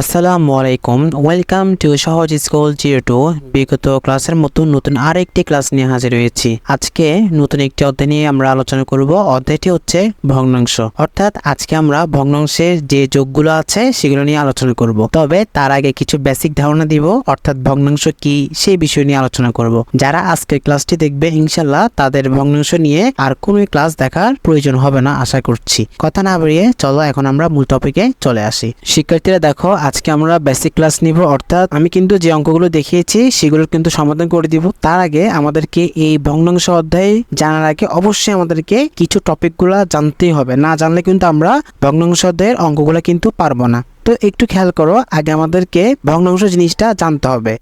আসসালামু আলাইকুম welcome to Sahoj school zero two বিগত ক্লাসের মতন নতুন আরেকটি ক্লাস নিয়ে হাজির হয়েছি। আজকে নতুন একটি অধ্যায় নিয়ে আমরা আলোচনা করব। অধ্যায়টি হচ্ছে ভগ্নাংশ। অর্থাৎ আজকে আমরা ভগ্নাংশের যে যোগগুলো আছে, সেগুলো নিয়ে আলোচনা করব। তবে তার আগে কিছু বেসিক ধারণা দিব, অর্থাৎ ভগ্নাংশ কি সেই বিষয় নিয়ে আলোচনা করব। যারা আজকের ক্লাসটি দেখবে ইনশাল্লাহ তাদের ভগ্নাংশ নিয়ে আর কোনো ক্লাস দেখার প্রয়োজন হবে না, আশা করছি। কথা না বাড়িয়ে চলো, এখন আমরা মূল টপিকে চলে আসি। শিক্ষার্থীরা দেখো আজকে আমরা বেসিক ক্লাস নিব, অর্থাৎ আমি কিন্তু যে অঙ্কগুলো দেখিয়েছি সেগুলোর কিন্তু সমাধান করে দিব। তার আগে আমাদেরকে এই ভগ্নাংশ অধ্যায় জানার আগে অবশ্যই আমাদেরকে কিছু টপিকগুলো জানতেই হবে। না জানলে কিন্তু আমরা ভগ্নাংশ অধ্যায়ের অঙ্কগুলো কিন্তু পারব না। তো একটু খেয়াল করো, আগে আমাদেরকে ভগ্নাংশ জিনিসটা জানতে হবে।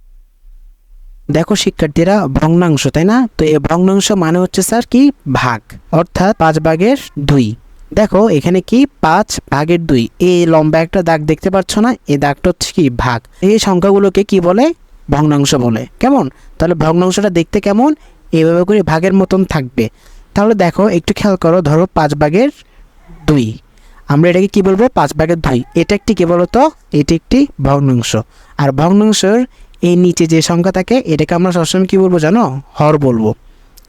দেখো শিক্ষার্থীরা, ভগ্নাংশ, তাই না? তো এই ভগ্নাংশ মানে হচ্ছে স্যার কি? ভাগ, অর্থাৎ পাঁচ ভাগের দুই। দেখো, এখানে কি? পাঁচ ভাগের দুই। এই লম্বা একটা দাগ দেখতে পাচ্ছ না? এই দাগটা হচ্ছে কি? ভাগ। এই সংখ্যাগুলোকে কি বলে? ভগ্নাংশ বলে। কেমন? তাহলে ভগ্নাংশটা দেখতে কেমন? এইভাবে করে ভাগের মতন থাকবে। তাহলে দেখো, একটু খেয়াল করো, ধরো পাঁচ ভাগের দুই। আমরা এটাকে কি বলব? পাঁচ ভাগের দুই। এটা একটি কি বলতো? এটি একটি ভগ্নাংশ। আর ভগ্নাংশের এই নিচে যে সংখ্যা থাকে, এটাকে আমরা সবসময় কি বলব জানো? হর বলব।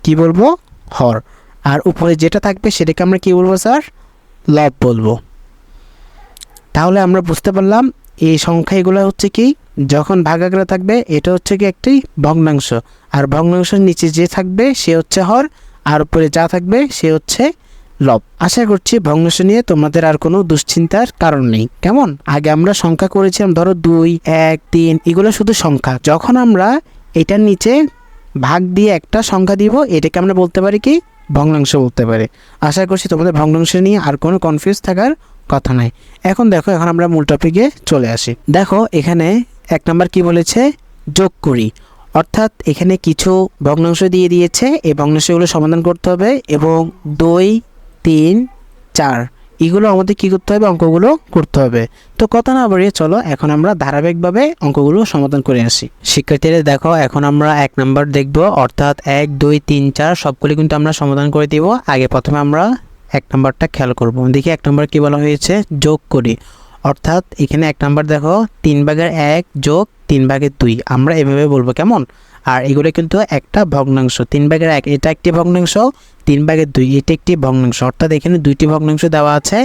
কি বলব? হর। আর উপরে যেটা থাকবে সেটাকে আমরা কি বলব, স্যার? লব বলব। তাহলে আমরা বুঝতে পারলাম এই সংখ্যা এগুলো হচ্ছে কি, যখন ভাগাগ্রা থাকবে, এটা হচ্ছে কি একটি ভগ্নাংশ। আর ভগ্নাংশের নিচে যে থাকবে, সে হচ্ছে হর, আর উপরে যা থাকবে, সে হচ্ছে লব। আশা করছি ভগ্নাংশ নিয়ে তোমাদের আর কোনো দুশ্চিন্তার কারণ নেই। কেমন? আগে আমরা সংখ্যা করেছিলাম, ধরো দুই, এক, তিন, এগুলো শুধু সংখ্যা। যখন আমরা এটার নিচে ভাগ দিয়ে একটা সংখ্যা দিব, এটাকে আমরা বলতে পারি কি ভগ্নাংশ বলতে পারে। আশা করছি তোমাদের ভগ্নাংশ নিয়ে আর কোনো কনফিউজ থাকার কথা নাই। এখন দেখো, এখন আমরা মূল টপিকে চলে আসি। দেখো, এখানে এক নাম্বার কি বলেছে? যোগ করি। অর্থাৎ এখানে কিছু ভগ্নাংশ দিয়ে দিয়েছে, এই ভগ্নাংশগুলো সমাধান করতে হবে এবং দুই, তিন, চার। এগুলো আমাদের কি করতে হবে? অঙ্কগুলো করতে হবে। তো কথা না বাড়িয়ে চলো, এখন আমরা ধারাবাহিকভাবে অঙ্কগুলো সমাধান করে আসি। শিক্ষার্থীরা দেখো, এখন আমরা এক নাম্বার দেখব, অর্থাৎ এক, দুই, তিন, চার, সবগুলি কিন্তু আমরা সমাধান করে দিব। আগে প্রথমে আমরা এক নাম্বারটা খেয়াল করব। দেখি এক নাম্বার কি বলা হয়েছে? যোগ করি। অর্থাৎ এখানে এক নাম্বার দেখো, তিন ভাগের এক যোগ তিন ভাগের দুই। আমরা এভাবে বলব, কেমন? আর এগুলো কিন্তু একটা ভগ্নাংশ। তিন ভাগের এক, এটা একটি ভগ্নাংশ, তিন ভাগের দুই, এটা একটি ভগ্নাংশ। অর্থাৎ এখানে দুইটি ভগ্নাংশ দেওয়া আছে।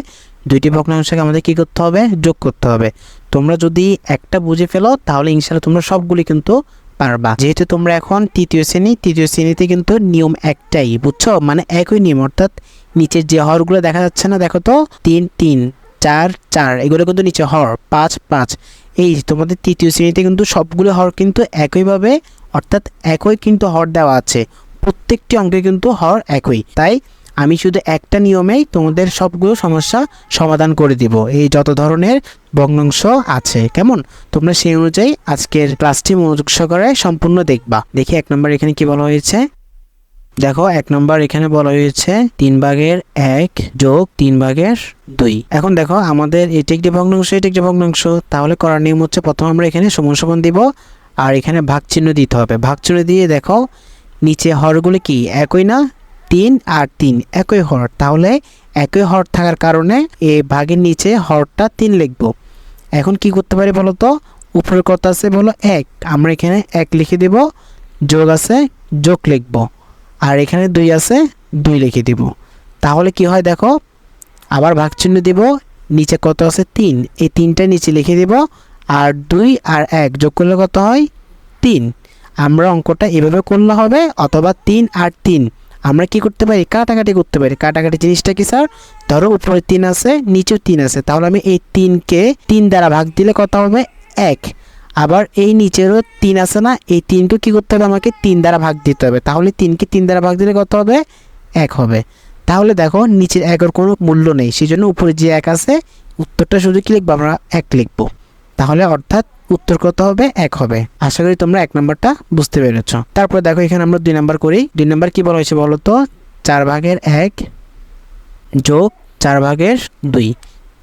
দুইটি ভগ্নাংশকে আমাদের কি করতে হবে? যোগ করতে হবে। তোমরা যদি একটা বুঝে ফেলো, তাহলে ইনশাল্লাহ তোমরা সবগুলি কিন্তু পারবা। যেহেতু তোমরা এখন তৃতীয় শ্রেণি, তৃতীয় শ্রেণীতে কিন্তু নিয়ম একটাই, বুঝছ? মানে একই নিয়ম, অর্থাৎ নিচের যে হরগুলো দেখা যাচ্ছে না, দেখো তো? তিন তিন, চার চার, এগুলো কিন্তু নিচে হর, পাঁচ পাঁচ। এই তোমাদের তৃতীয় শ্রেণীতে কিন্তু সবগুলো হর কিন্তু একইভাবে অর্থাৎ একই কিন্তু হর দেওয়া আছে। প্রত্যেকটি অঙ্কে কিন্তু হর একই। তাই আমি শুধু একটা নিয়মেই তোমাদের সবগুলো সমস্যা সমাধান করে দিব। এই যত ধরনের ভগ্নাংশ আছে, কেমন? তোমরা সেই অনুযায়ী আজকের ক্লাসটি মনোযোগ সহকারে সম্পূর্ণ দেখবা। দেখি এক নম্বর এখানে কি বলা হয়েছে? দেখো, এক নম্বর এখানে বলা হয়েছে তিন ভাগের এক যোগ তিন ভাগের দুই। এখন দেখো, আমাদের এটি একটি ভগ্নাংশ, এটি একটি ভগ্নাংশ। তাহলে করার নিয়ম হচ্ছে প্রথম আমরা এখানে সমান দিব আর এখানে ভাগ চিহ্ন দিতে হবে। ভাগ চিহ্ন দিয়ে দেখো, নিচে হরগুলো কি? একই না? তিন আর তিন, একই হর। তাহলে একই হর থাকার কারণে এই ভাগের নিচে হরটা তিন লিখব। এখন কি করতে পারি বলো তো? উপরের কথা আছে বলো? এক। আমরা এখানে এক লিখে দেব, যোগ আছে, যোগ লিখব। আর এখানে দুই আছে, দুই লিখে দিব। তাহলে কি হয় দেখো? আবার ভাগ চিহ্ন দিব, নিচে কত আছে? তিন। এই তিনটা নিচে লিখে দিব আর দুই আর এক যোগ করলে কত হয়? তিন। আমরা অঙ্কটা এভাবে করলে হবে অথবা তিন আর তিন। আমরা কি করতে পারি? কাটাকাটি করতে পারি। কাটাকাটি জিনিসটা কি স্যার? ধরো উপরে তিন আছে, নিচেও তিন আছে। তাহলে আমি এই তিনকে তিন দ্বারা ভাগ দিলে কত হবে? এক। আবার এই নিচেরও তিন আছে না, এই তিনকে কি করতে হবে? আমাকে তিন দ্বারা ভাগ দিতে হবে। তাহলে তিনকে তিন দ্বারা ভাগ দিলে কত হবে? এক হবে। তাহলে দেখো, নিচের একের কোনো মূল্য নেই। সেই জন্য উপরে যে এক আছে, উত্তরটা শুধু কি লিখব আমরা? এক লিখব। তাহলে অর্থাৎ উত্তর কত হবে? এক হবে। আশা করি তোমরা এক নম্বরটা বুঝতে পেরেছ। তারপর দেখো, এখানে আমরা দুই নাম্বার করি। দুই নাম্বার কি বলা হয়েছে বলো তো? চার ভাগের এক যোগ চার ভাগের দুই।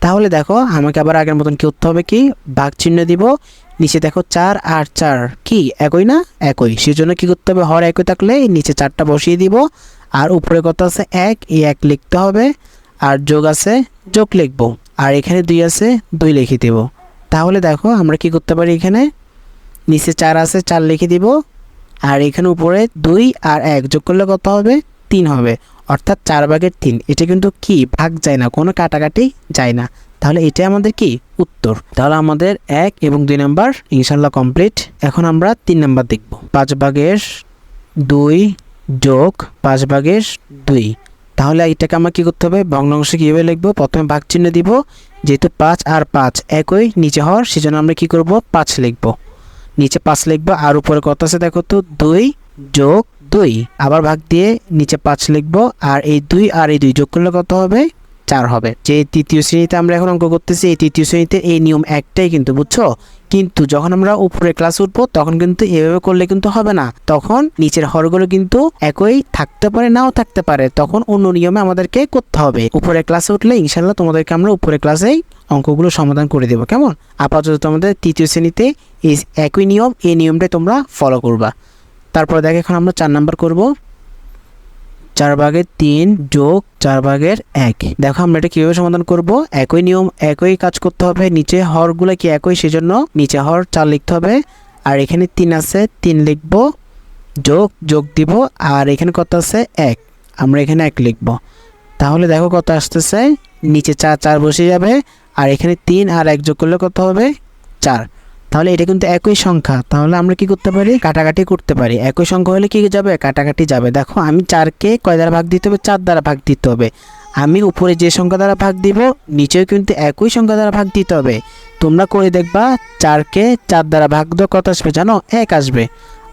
তাহলে দেখো, আমাকে আবার আগের মতন কি করতে হবে কি? ভাগ চিহ্ন দিব। নিচে দেখো চার আর চার। কি? একই না? একই। সেজন্য কি করতে হবে? হর একই থাকলে নিচে চারটা বসিয়ে দিব। আর উপরে কত আছে? এক। এই এক লিখতে হবে। আর যোগ আছে? যোগ লিখব। আর এখানে দুই আছে, দুই লিখে দেব। তাহলে দেখো আমরা কি করতে পারি এখানে? নিচে চার আছে, চার লিখে দিব। আর এখানে উপরে দুই আর এক যোগ করলে কত হবে? তিন হবে। অর্থাৎ চার ভাগের তিন। এটা কিন্তু কি? ভাগ যায় না, কোনো কাটাকাটি যায় না। তাহলে এটা আমাদের কি? উত্তর। তাহলে আমাদের এক এবং দুই নাম্বার ইনশাল্লাহ কমপ্লিট এখন আমরা তিন নাম্বার দেখব। পাঁচ ভাগের দুই যোগ পাঁচ ভাগের দুই। তাহলে এটাকে আমার কী করতে হবে? ভগ্নাংশ কীভাবে লিখব? প্রথমে ভাগ চিহ্ন দিব, যেহেতু পাঁচ আর পাঁচ একই নিচে হওয়ার, সেজন্য আমরা কি করব? পাঁচ লিখব। নিচে পাঁচ লিখব, আর উপরে কত আছে দেখো তো? দুই যোগ দুই। আবার ভাগ দিয়ে নিচে পাঁচ লিখব, আর এই দুই আর এই দুই যোগ করলে কত হবে? চার হবে। যে তৃতীয় শ্রেণীতে আমরা এখন অঙ্ক করতেছি, এই তৃতীয় শ্রেণীতে এই নিয়ম একটাই কিন্তু, বুঝছ? কিন্তু যখন আমরা উপরে ক্লাস উঠবো, তখন কিন্তু এভাবে করলে কিন্তু হবে না। তখন নিচের হরগুলো কিন্তু একই থাকতে পারে, নাও থাকতে পারে। তখন অন্য নিয়মে আমাদেরকে করতে হবে। উপরে ক্লাসে উঠলে ইনশাল্লাহ তোমাদেরকে আমরা উপরে ক্লাসেই অঙ্কগুলো সমাধান করে দেবো। কেমন? আপাতত তোমাদের তৃতীয় শ্রেণীতে এই একই নিয়ম, এই নিয়মটাই তোমরা ফলো করবা। তারপরে দেখ, এখন আমরা চার নাম্বার করব। চার ভাগের তিন যোগ চার ভাগের এক। দেখো আমরা এটা কীভাবে সমাধান করব? একই নিয়ম, একই কাজ করতে হবে, নিচে হরগুলো কি একই? সেজন্য নিচে হর চার লিখতে হবে, আর এখানে তিন আছে, তিন লিখব, যোগ যোগ দিব, আর এখানে কত আছে? এক। আমরা এখানে এক লিখব। তাহলে দেখো কত আসতেছে, নিচে চার চার বসে যাবে, আর এখানে তিন আর এক যোগ করলে কত হবে? চার। তাহলে এটা কিন্তু একই সংখ্যা। তাহলে আমরা কি করতে পারি? কাটাকাটি করতে পারি। একই সংখ্যা হলে কি যাবে? কাটাকাটি যাবে। দেখো, আমি চারকে কয় দ্বারা ভাগ দিতে হবে? চার দ্বারা ভাগ দিতে হবে। আমি উপরে যে সংখ্যা দ্বারা ভাগ দিব, নিচেও কিন্তু একই সংখ্যা দ্বারা ভাগ দিতে হবে। তোমরা করে দেখবা, চারকে চার দ্বারা ভাগ দেওয়া কত আসবে জানো? এক আসবে।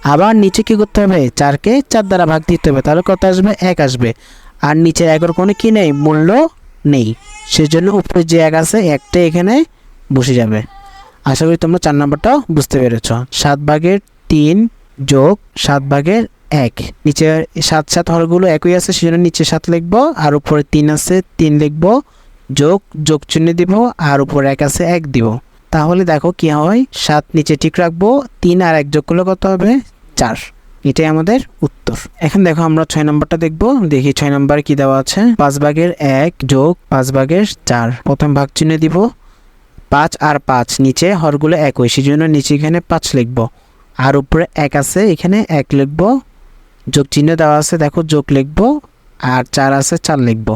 আবার নিচে কি করতে হবে? চারকে চার দ্বারা ভাগ দিতে হবে। তাহলে কত আসবে? এক আসবে। আর নিচের একের কোনো কি নেই? মূল্য নেই। সেজন্য উপরে যে এক আছে, একটা এখানে বসে যাবে। আশা করি তোমরা চার নাম্বারটাও বুঝতে পেরেছ। সাত ভাগের তিন যোগ সাত ভাগের এক। নিচে সাত সাত হরগুলো একই আছে, সেজন্য নিচে সাত লিখব, আর উপরে তিন আছে, তিন লিখব, যোগ যোগ চিহ্ন দিব, আর উপরে এক আছে, এক দিব। তাহলে দেখো কি হয়, সাত নিচে ঠিক রাখব, তিন আর এক যোগ করলে কত হবে? চার। এটাই আমাদের উত্তর। এখন দেখো আমরা ছয় নম্বরটা দেখব, দেখি ছয় নম্বর কি দেওয়া আছে। পাঁচ ভাগের এক যোগ পাঁচ ভাগের চার। প্রথম ভাগ চিহ্ন দিব পাঁচ আর পাঁচ নিচে, হরগুলো একই সেই জন্য নিচে এখানে পাঁচ লিখব। আর উপরে এক আছে, এখানে এক লিখব। যোগ চিহ্ন দেওয়া আছে, দেখো, যোগ লিখব, আর চার আছে, চার লিখব।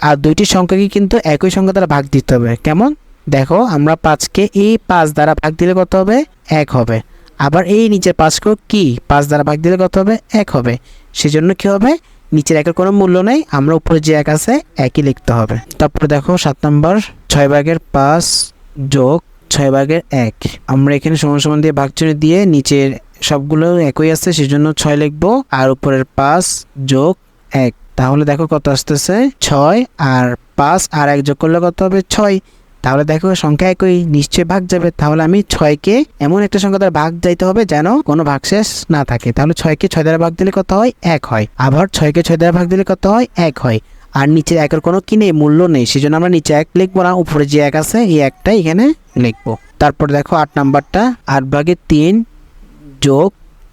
আর দুইটি সংখ্যাকে কিন্তু একই সংখ্যা দ্বারা ভাগ দিতে হবে। কেমন? দেখো, আমরা পাঁচকে এই পাঁচ দ্বারা ভাগ দিলে কত হবে? এক হবে। আবার এই নিচের পাঁচকেও কি? পাঁচ দ্বারা ভাগ দিলে কত হবে? এক হবে। সেজন্য কি হবে? নিচের একের কোনো মূল্য নেই, আমরা উপরে যে এক আছে, একই লিখতে হবে। তারপরে দেখো সাত নম্বর, ছয় ভাগের পাঁচ যোগ ছয় ভাগের এক। আমরা এখানে সমান সমান দিয়ে ভাগ চিহ্ন দিয়ে নিচের সবগুলো একই আছে, সেজন্য ছয় লিখব, আর উপরের পাঁচ যোগ এক। তাহলে দেখো কত আসতেছে? ছয়, আর পাঁচ, আর এক যোগ করলে কত হবে? ছয়। তাহলে দেখো, সংখ্যা একই নিশ্চয়ই ভাগ যাবে। তাহলে আমি ছয়কে এমন একটা সংখ্যা দ্বারা ভাগ যাইতে হবে যেন কোনো ভাগশেষ না থাকে। তাহলে ছয়কে ছয় দ্বারা ভাগ দিলে কত হয়? এক হয়। আবার ছয়কে ছয় দ্বারা ভাগ দিলে কত হয়? এক হয়। আর নিচে একের কোনো কি নেই? মূল্য নেই। সেজন্য আমরা নিচে এক লিখব না, উপরে যে এক আছে, এই একটা এখানে লিখব। তারপর দেখো, আট নাম্বারটা, আট ভাগের তিন যোগ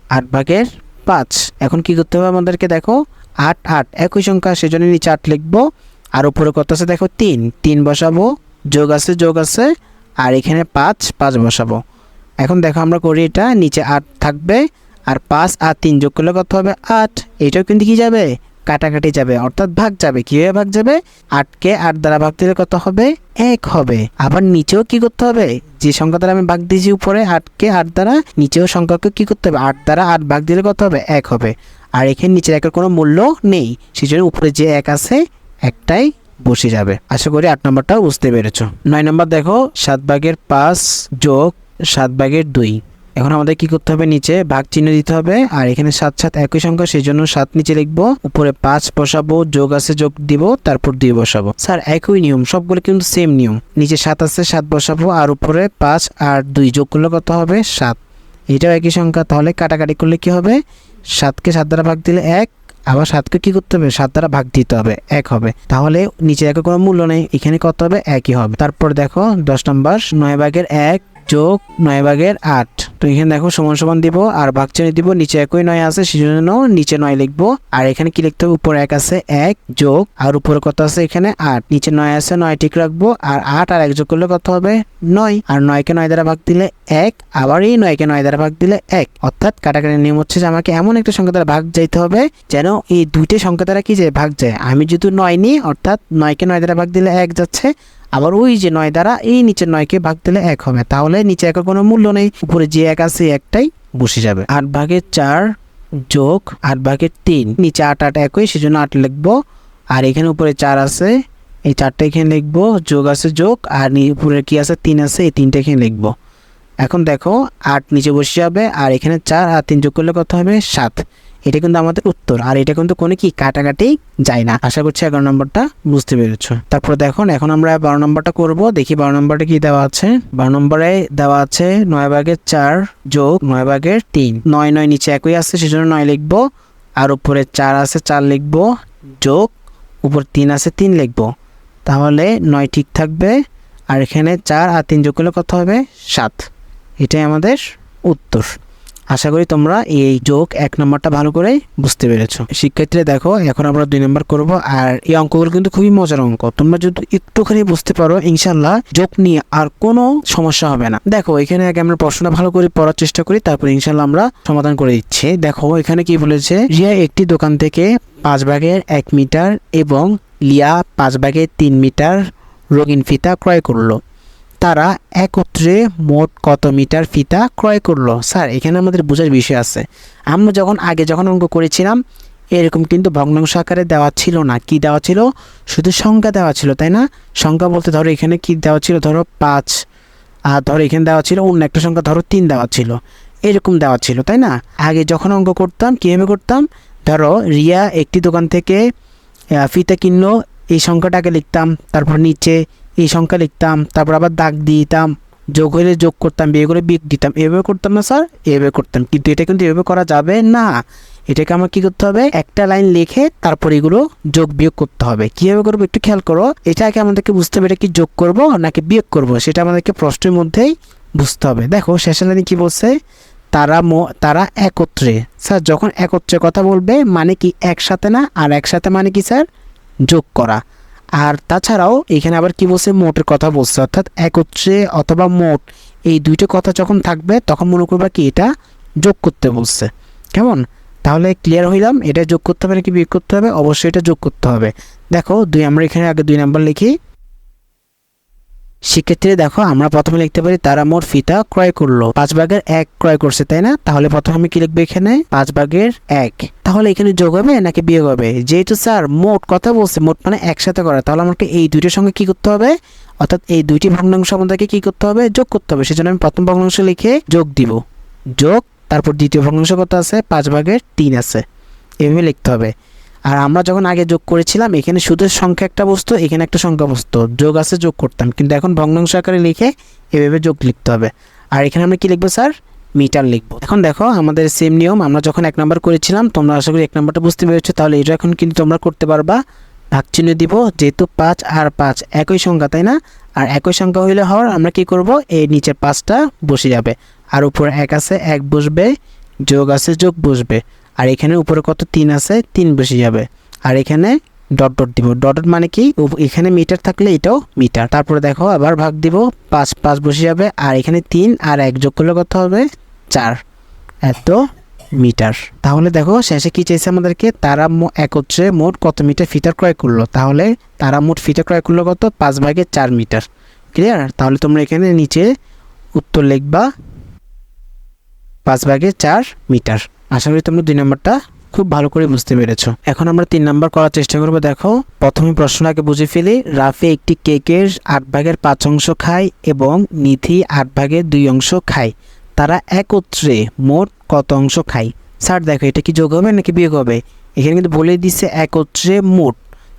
আট ভাগের পাঁচ। এখন কি করতে হবে আমাদেরকে? দেখো, আট আট, একই সংখ্যা, সেজন্য নিচে আট লিখব। আর উপরে কত আছে? দেখো, তিন। তিন বসাবো যোগ আছে যোগ আছে, আর এখানে পাঁচ পাঁচ বসাবো। এখন দেখো আমরা করি এটা, নিচে আট থাকবে, আর পাঁচ আর তিন যোগ করলে কত হবে? আট। এটাও কিন্তু কি যাবে? কাটাকাটি যাবে, অর্থাৎ ভাগ যাবে। কীভাবে ভাগ যাবে? আটকে আট দ্বারা ভাগ দিলে কত হবে? এক হবে। আবার নিচেও কি করতে হবে? যে সংখ্যা দ্বারা আমি ভাগ দিয়েছি উপরে, আটকে আট দ্বারা, নিচেও সংখ্যাকে কি করতে হবে? আট দ্বারা আট ভাগ দিলে কত হবে? এক হবে। আর এখানে নিচের একের কোনো মূল্য নেই। সেই জন্য উপরে যে এক আছে, একটাই বসে যাবে। আশা করি আট নম্বরটাও বুঝতে পেরেছ। নয় নম্বর দেখো, সাত ভাগের পাঁচ যোগ সাত ভাগের দুই। এখন আমাদের কি করতে হবে? নিচে ভাগ চিহ্ন দিতে হবে। আর এখানে সাত সাত একই সংখ্যা সেই জন্য সাত নিচে লিখব। উপরে পাঁচ বসাবো, যোগ আছে যোগ দিব, তারপর দুই বসাবো। স্যার, একই নিয়ম, সবগুলো কিন্তু সেম নিয়ম। নিচে সাত আছে, সাত বসাবো, আর উপরে পাঁচ আর দুই। যোগ করলে কত হবে? সাত। এটাও একই সংখ্যা, তাহলে কাটাকাটি করলে কি হবে? সাতকে সাত দ্বারা ভাগ দিলে এক আবার সাতকে কি করতে হবে? সাত দ্বারা ভাগ দিতে হবে, এক হবে। তাহলে নিচে একের কোনো মূল্য নেই, এখানে কত হবে? একই হবে। তারপর দেখো, দশ নম্বর, নয় ভাগের এক যোগ নয় ভাগের আট। তো এখানে দেখো সমান সমান দিব, আর ভাগ চিহ্ন দিব, নিচে একই নয় আছে, সেজন্য নিচে নয় লিখব। আর এখানে কি লিখতে হবে? উপরে এক আছে, এক যোগ, আর উপরে কত আছে? এখানে আট। নিচে নয় আছে নয় ঠিক রাখব, আর আট আর এক যোগ করলে কত হবে? নয়। আর নয়কে নয় দ্বারা ভাগ দিলে এক, আবার এই নয়কে নয় দ্বারা ভাগ দিলে এক। অর্থাৎ কাটাকাটি নিয়ম হচ্ছে যে আমাকে এমন একটা সংখ্যা দ্বারা ভাগ যাইতে হবে, যেন এই দুইটা সংখ্যা দ্বারা কি যায় ভাগ যায়। আমি যেহেতু নয় নিই, অর্থাৎ নয়কে নয় দ্বারা ভাগ দিলে এক যাচ্ছে আবার ওই যে নয় দ্বারা এই নিচের নয়কে ভাগ দিলে এক হবে। তাহলে নিচে একের কোনো মূল্য নেই। উপরে যে এক আছে একটাই বসে যাবে। আট ভাগের চার যোগ আট ভাগের তিন। নিচে আট আট একই, সেজন্য আট লিখব। আর এখানে উপরে চার আছে, এই চারটা এখানে লিখব। যোগ আছে যোগ, আর উপরে কি আছে, তিন আছে, এই তিনটা এখানে লিখব। এখন দেখো, আট নিচে বসে যাবে, আর এখানে চার আর তিন যোগ করলে কত হবে? সাত। এটা কিন্তু আমাদের উত্তর। আর এটা কিন্তু কোনো কি, কাটাকাটি যায় না। আশা করছি এগারো নম্বরটা বুঝতে পেরেছ। তারপর দেখো, এখন আমরা বারো নম্বরটা করব। দেখি বারো নম্বরটা কি দেওয়া আছে? বারো নম্বরে দেওয়া আছে নয় ভাগের চার যোগ নয় ভাগের তিন। নয় নয় নিচে একই আছে, সেজন্য নয় লিখব। আর উপরে চার আছে, চার লিখব। যোগ, উপর তিন আছে, তিন লিখব। তাহলে নয় ঠিক থাকবে। আর এখানে চার আর তিন যোগ করলে কত হবে? সাত। এটাই আমাদের উত্তর। আশা করি তোমরা এই যোগ এক নম্বরটা ভালো করে বুঝতে পেরেছ। শিক্ষার্থীরা দেখো, এখন আমরা দুই নম্বর করব, আর এই অঙ্কগুলো কিন্তু খুবই মজার অঙ্ক। তোমরা যদি একটুখানি বুঝতে পারো ইনশাল্লাহ যোগ নিয়ে আর কোনো সমস্যা হবে না। দেখো, এখানে আগে আমরা প্রশ্নটা ভালো করে পড়ার চেষ্টা করি, তারপর ইনশাল্লাহ আমরা সমাধান করে দিচ্ছি। দেখো, এখানে কি বলেছে? রিয়া একটি দোকান থেকে পাঁচ ভাগের এক মিটার এবং লিয়া পাঁচ ভাগের তিন মিটার রঙিন ফিতা ক্রয় করল। তারা একত্রে মোট কত মিটার ফিতা ক্রয় করল? স্যার, এখানে আমাদের বোঝার বিষয় আছে। আমরা যখন আগে যখন অঙ্ক করেছিলাম, এরকম কিন্তু ভগ্নাংশ আকারে দেওয়া ছিল না। কি দেওয়া ছিল? শুধু সংখ্যা দেওয়া ছিল, তাই না? সংখ্যা বলতে ধরো এখানে কি দেওয়া ছিল? ধরো পাঁচ। আর ধরো এখানে দেওয়া ছিল অন্য একটা সংখ্যা, ধরো তিন দেওয়া ছিল। এরকম দেওয়া ছিল, তাই না? আগে যখন অঙ্ক করতাম, কীভাবে করতাম? ধরো রিয়া একটি দোকান থেকে ফিতা কিনলো, এই সংখ্যাটাকে লিখতাম, তারপর নিচে এই সংখ্যা লিখতাম, তারপর আবার দাগ দিয়ে দিতাম, যোগ হলে যোগ করতাম বিয়ে করে বিয়োগ দিতাম। এভাবে করতাম না স্যার, এভাবে করতাম। কিন্তু এটা কিন্তু এভাবে করা যাবে না। এটাকে আমার কি করতে হবে? একটা লাইন লিখে তারপর এগুলো যোগ বিয়োগ করতে হবে। কীভাবে করব একটু খেয়াল করো। এটাকে আমাদেরকে বুঝতে হবে এটা কি যোগ করব নাকি বিয়োগ করব, সেটা আমাদেরকে প্রশ্নের মধ্যেই বুঝতে হবে। দেখো, শেষের লাইনে কি বলছে? তারা তারা একত্রে। স্যার, যখন একত্রে কথা বলবে মানে কি একসাথে না? আর একসাথে মানে কি স্যার? যোগ করা। আর তাছাড়াও এখানে আবার কি বলছে? মোটের কথা বলছে। অর্থাৎ একত্রে অথবা মোট এই দুইটা কথা যখন থাকবে, তখন মনে করবা কি এটা যোগ করতে বলছে। কেমন? তাহলে ক্লিয়ার হইলাম? এটা যোগ করতে হবে নাকি বিয়োগ করতে হবে? অবশ্যই এটা যোগ করতে হবে। দেখো, দুই, আমরা এখানে আগে দুই নাম্বার লিখি। শিক্ষার্থী দেখো, আমরা প্রথমে লিখতে পারি, তারা মোট ফিতা ক্রয় করল। পাঁচ ভাগের এক ক্রয় করছে, তাই না? তাহলে প্রথমে আমি কি লিখব এখানে? পাঁচ ভাগের এক। তাহলে এখানে যোগ হবে নাকি বিয়োগ হবে? যেহেতু স্যার মোট কথা বলছে, মোট মানে একসাথে করা, তাহলে আমাকে এই দুইটার সঙ্গে কি করতে হবে? অর্থাৎ এই দুইটি ভগ্নাংশ আমাদেরকে কি করতে হবে? যোগ করতে হবে। সেজন্য আমি প্রথম ভগ্নাংশ লিখে যোগ দিব। যোগ, তারপর দ্বিতীয় ভগ্নাংশ কত আছে? পাঁচ ভাগের তিন আছে। এভাবে লিখতে হবে। আর আমরা যখন আগে যোগ করেছিলাম, এখানে সুদের সংখ্যা একটা বস্তু, এখানে একটা সংখ্যা বস্তু। যোগ আছে, যোগ করতাম। কিন্তু এখন ভগ্নাংশ আকারে লিখে এভাবে যোগ লিখতে হবে। আর এখানে আমরা কি লিখব, স্যার? মিটার লিখব। এখন দেখো, আমাদের সেম নিয়ম। আমরা যখন এক নাম্বার করেছিলাম, তোমরা আশা করি এক নাম্বারটা বুঝতে পেরেছ। তাহলে এটা এখন কিন্তু তোমরা করতে পারবা। ভাগ চিহ্ন দিব, যেহেতু পাঁচ আর পাঁচ একই সংখ্যা, তাই না? আর একই সংখ্যা হইলে হওয়ার আমরা কি করব? এই নিচের পাঁচটা বসে যাবে। আর উপরে এক আছে, এক বসবে, যোগ আছে, যোগ বসবে। আর এখানে উপরে কত? তিন আছে, তিন বসে যাবে। আর এখানে ডট ডট দিব। ডট ডট মানে কি? এখানে মিটার থাকলে এটাও মিটার। তারপরে দেখো, আবার ভাগ দিব। পাঁচ পাঁচ বসে যাবে। আর এখানে তিন আর এক যোগ করলে কত হবে? চার। এত মিটার। তাহলে দেখো, শেষে কি চাইছে আমাদেরকে? তারা একত্রে মোট কত মিটার ফিটার ক্রয় করল। তাহলে তারা মোট ফিটার ক্রয় করল কত? পাঁচ ভাগে চার মিটার। ক্লিয়ার তাহলে তোমরা এখানে নিচে উত্তর লিখবা, পাঁচ ভাগে চার মিটার। আশা করি তোমরা দুই নম্বরটা খুব ভালো করে বুঝতে পেরেছ। এখন আমরা তিন নাম্বার করার চেষ্টা করব, দেখো। প্রথমে প্রশ্নটাকে বুঝে ফেলি। রাফি একটি কেকের আট ভাগের পাঁচ অংশ খায় এবং নিধি আট ভাগের দুই অংশ খায়। তারা একত্রে মোট কত অংশ খায়? স্যার, দেখো, এটা কি যোগ হবে নাকি বিয়োগ হবে? এখানে কিন্তু বলে দিচ্ছে একত্রে মোট।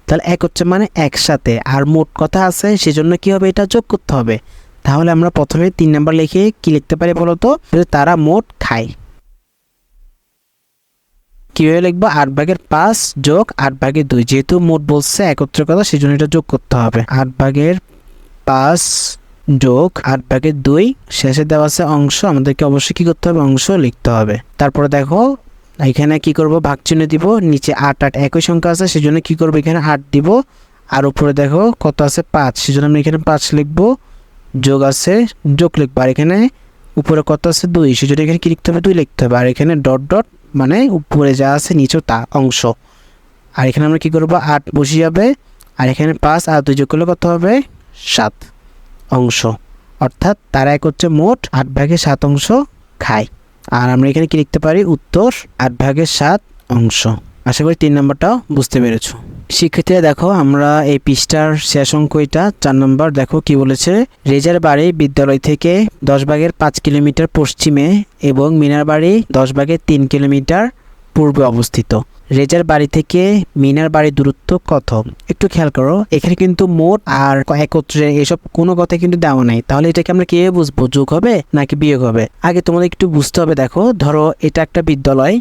তাহলে একত্রে মানে একসাথে। আর মোট কথা আছে, সেজন্য কি হবে? এটা যোগ করতে হবে। তাহলে আমরা প্রথমে তিন নাম্বার লিখে কি লিখতে পারি বলতো তারা মোট খায়। কীভাবে লিখব? আট ভাগের পাঁচ যোগ আট ভাগের দুই। যেহেতু মোট বলছে একত্রে কথা সেই জন্য এটা যোগ করতে হবে। আট ভাগের পাঁচ যোগ আট ভাগের দুই, শেষে দেওয়া আছে অংশ। আমাদেরকে অবশ্যই কি করতে হবে? অংশ লিখতে হবে। তারপরে দেখো, এখানে কি করব? ভাগ চিহ্ন দিব। নিচে আট আট, একই সংখ্যা আছে, সেজন্য কি করব? এখানে আট দিব। আর উপরে দেখো, কত আছে? পাঁচ। সেজন্য আমি এখানে পাঁচ লিখব। যোগ আছে, যোগ লিখব। আর এখানে উপরে কত আছে? দুই। সেজন্য এখানে কি লিখতে হবে? দুই লিখতে হবে। আর এখানে ডট ডট মানে উপরে যা আছে নিচেও তা অংশ। আর এখানে আমরা কি করব? আট বসে যাবে। আর এখানে পাঁচ আর দুই যোগ করলে কত হবে? সাত অংশ। অর্থাৎ তারা এক হচ্ছে মোট আট ভাগে সাত অংশ খায়। আর আমরা এখানে কি লিখতে পারি? উত্তর আট ভাগের সাত অংশ। আশা করি তিন নম্বরটাও বুঝতে পেরেছ। শিক্ষার্থীরা দেখো, আমরা এই পৃষ্ঠার শেষ অঙ্ক এটা চার নম্বর দেখো কি বলেছে। রেজার বাড়ি বিদ্যালয় থেকে দশ ভাগের পাঁচ কিলোমিটার পশ্চিমে এবং মিনার বাড়ি দশ ভাগের তিন কিলোমিটার পূর্বে অবস্থিত। রেজার বাড়ি থেকে মিনার বাড়ির দূরত্ব কত? একটু খেয়াল করো, এখানে কিন্তু মোট আর একত্রে এসব কোনো কথা কিন্তু দেওয়া নাই। তাহলে এটাকে আমরা কীভাবে বুঝব, যোগ হবে নাকি বিয়োগ হবে? আগে তোমাদের একটু বুঝতে হবে, দেখো। ধরো, এটা একটা বিদ্যালয়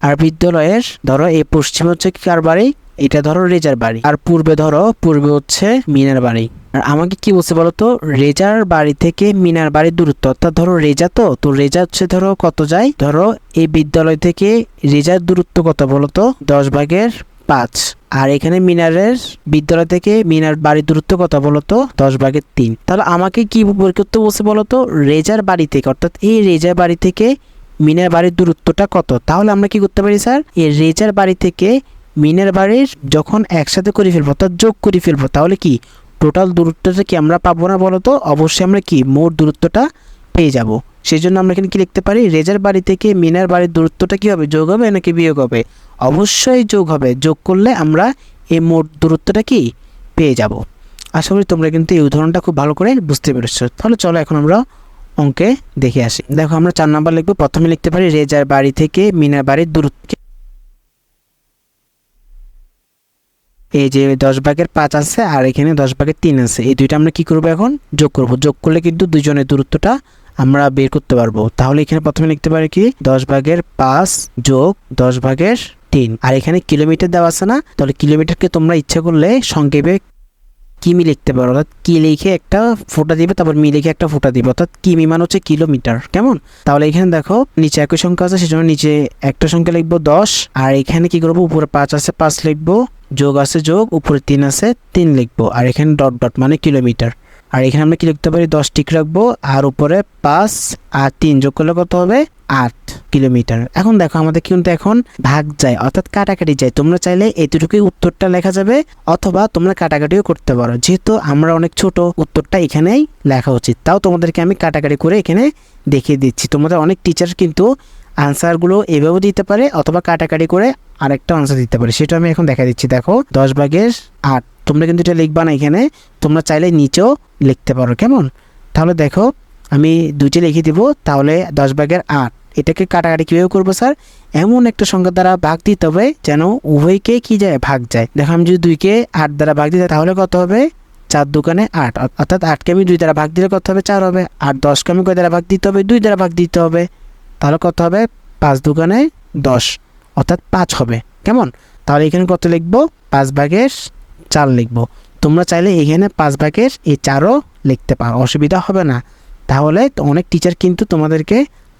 আর বিদ্যালয়ের ধরো এই পশ্চিম হচ্ছে কার বাড়ি? এটা ধরো রেজার বাড়ি। আর পূর্বে ধরো, পূর্বে হচ্ছে মিনার বাড়ি। আর আমাকে কি বলছে বলতো রেজার বাড়ি থেকে মিনার বাড়ির দূরত্ব। অর্থাৎ ধরো রেজা তো? তো রেজা হচ্ছে ধরো কত যায়? ধরো এই বিদ্যালয় থেকে রেজার দূরত্ব কত বলতো দশ ভাগের পাঁচ। আর এখানে মিনারের বিদ্যালয় থেকে মিনার বাড়ির দূরত্ব কত বলতো দশ ভাগের তিন। তাহলে আমাকে কি বের করতে বলছে বলতো রেজার বাড়ি থেকে, অর্থাৎ এই রেজার বাড়ি থেকে মিনার বাড়ির দূরত্বটা কত? তাহলে আমরা কি করতে পারি, স্যার? এই রেজার বাড়ি থেকে মিনার বাড়ির যখন একসাথে করে ফেলব, অর্থাৎ যোগ করে ফেলব, তাহলে কি? টোটাল দূরত্বটা কি আমরা পাবো না বলো তো? অবশ্যই আমরা কি? মোট দূরত্বটা পেয়ে যাব। সেই জন্য আমরা এখানে কি লিখতে পারি? রেজার বাড়ি থেকে মিনার বাড়ির দূরত্বটা কি হবে? যোগ হবে নাকি বিয়োগ হবে? অবশ্যই যোগ হবে। যোগ করলে আমরা এই মোট দূরত্বটা কি? পেয়ে যাব। আশা করি তোমরা কিন্তু এই উদাহরণটা খুব ভালো করে বুঝতে পেরেছ। তাহলে চলো এখন আমরা অঙ্কে দেখে আসি। দেখো, আমরা চার নাম্বার লিখব। প্রথমে লিখতে পারি রেজার বাড়ি থেকে মিনার বাড়ির দূরত্ব। এই যে দশ ভাগের পাঁচ আছে, আর এখানে দশ ভাগের তিন আছে। এই দুইটা আমরা কি করব এখন? যোগ করব। যোগ করলে কিন্তু দুজনের দূরত্বটা আমরা বের করতে পারব। তাহলে এখানে প্রথমে লিখতে পারি কি? দশ ভাগের পাঁচ যোগ দশ ভাগের তিন। আর এখানে কিলোমিটার দেওয়া আছে না? তাহলে কিলোমিটারকে তোমরা ইচ্ছা করলে সংক্ষেপে কিমি লিখতে পারো, অর্থাৎ কি লিখে একটা ফোটা দিবে, তারপর মি লিখে একটা ফোটা দিবে, অর্থাৎ কিমি মান হচ্ছে কিলোমিটার, কেমন? তাহলে এখানে দেখো, নিচে একই সংখ্যা আছে, সেজন্য নিচে একটা সংখ্যা লিখব দশ, আর এখানে কি করব? উপরে পাঁচ আছে, পাঁচ লিখব, যোগ আছে যোগ, উপরে তিন আছে, তিন লিখব, আর এখানে ডট ডট মানে কিলোমিটার। আর এখানে আমরা কি লিখতে পারি? দশ টিক রাখব, আর উপরে পাঁচ, আর তিন যোগ করলে কত হবে? আট কিলোমিটার। এখন দেখো, আমাদের কিন্তু এখন ভাগ যায়, অর্থাৎ কাটাকাটি যায়। তোমরা চাইলে এতটুকুই উত্তরটা লেখা যাবে, অথবা তোমরা কাটাকাটিও করতে পারো। যেহেতু আমরা অনেক ছোট, উত্তরটা এখানেই লেখা উচিত। তাও তোমাদেরকে আমি কাটাকাটি করে এখানে দেখিয়ে দিচ্ছি। তোমাদের অনেক টিচার কিন্তু আনসারগুলো এভাবেও দিতে পারে, অথবা কাটাকাটি করে আরেকটা আনসার দিতে পারে। সেটা আমি এখন দেখা দিচ্ছি। দেখো, দশ ভাগের আট তোমরা কিন্তু এটা লিখবা না এখানে। তোমরা চাইলে নিচেও লিখতে পারো, কেমন? তাহলে দেখো, আমি দুইটি লিখে দিব, তাহলে দশ ভাগের আট। এটাকে কাটাকাটি কীভাবে করব স্যার? এমন একটা সংখ্যা দ্বারা ভাগ দিতে হবে যেন উভয়কে কি যায়? ভাগ যায়। দেখো, আমি যদি দুইকে আট দ্বারা ভাগ দিতে তাহলে কত হবে? চার দোকানে আট। অর্থাৎ আটকে আমি দুই দ্বারা ভাগ দিলে কত হবে? চার হবে। আর দশকে আমি কয় দ্বারা ভাগ দিতে হবে? দুই দ্বারা ভাগ দিতে হবে। তাহলে কত হবে? পাঁচ দোকানে দশ। অর্থাৎ পাঁচ হবে। কেমন? তাহলে এখানে কত লিখব? পাঁচ ভাগের চার লিখব। তোমরা চাইলে এখানে পাঁচ ভাগের এই চারও লিখতে পারো, অসুবিধা হবে না। তাহলে অনেক টিচার কিন্তু তোমাদেরকে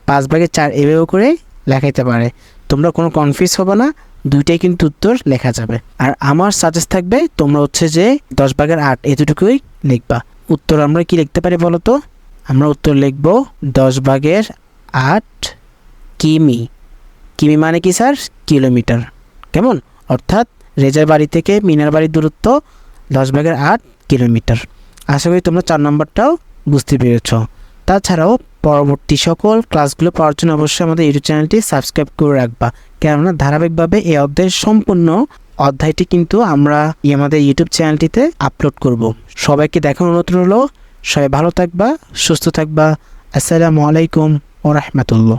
পাঁচ ভাগের চার এভাবে করে লেখাইতে পারে। তোমরা কোনো কনফিউজ হবে না, দুইটাই কিন্তু উত্তর লেখা যাবে। আর আমার সাজেস্ট থাকবে, তোমরা হচ্ছে যে দশ ভাগের আট এতটুকুই লিখবা। উত্তর আমরা কি লিখতে পারি বলো তো আমরা উত্তর লিখব দশ ভাগের আট কিমি। কিমি মানে কি স্যার কিলোমিটার। কেমন? অর্থাৎ রেজার বাড়ি থেকে মিনার বাড়ির দূরত্ব দশ ভাগের আট কিলোমিটার। আশা করি তোমরা চার নম্বরটাও বুঝতে পেরেছ। তাছাড়াও পরবর্তী সকল ক্লাসগুলো পাওয়ার জন্য অবশ্যই আমাদের ইউটিউব চ্যানেলটি সাবস্ক্রাইব করে রাখবা। কেননা ধারাবাহিকভাবে এই অধ্যায়ের সম্পূর্ণ অধ্যায়টি কিন্তু আমরা আমাদের ইউটিউব চ্যানেলটিতে আপলোড করব। সবাইকে দেখার অনুরোধ রইল, সবাই ভালো থাকবা, সুস্থ থাকবা। আসসালামু আলাইকুম ও রহমতুল্লাহ।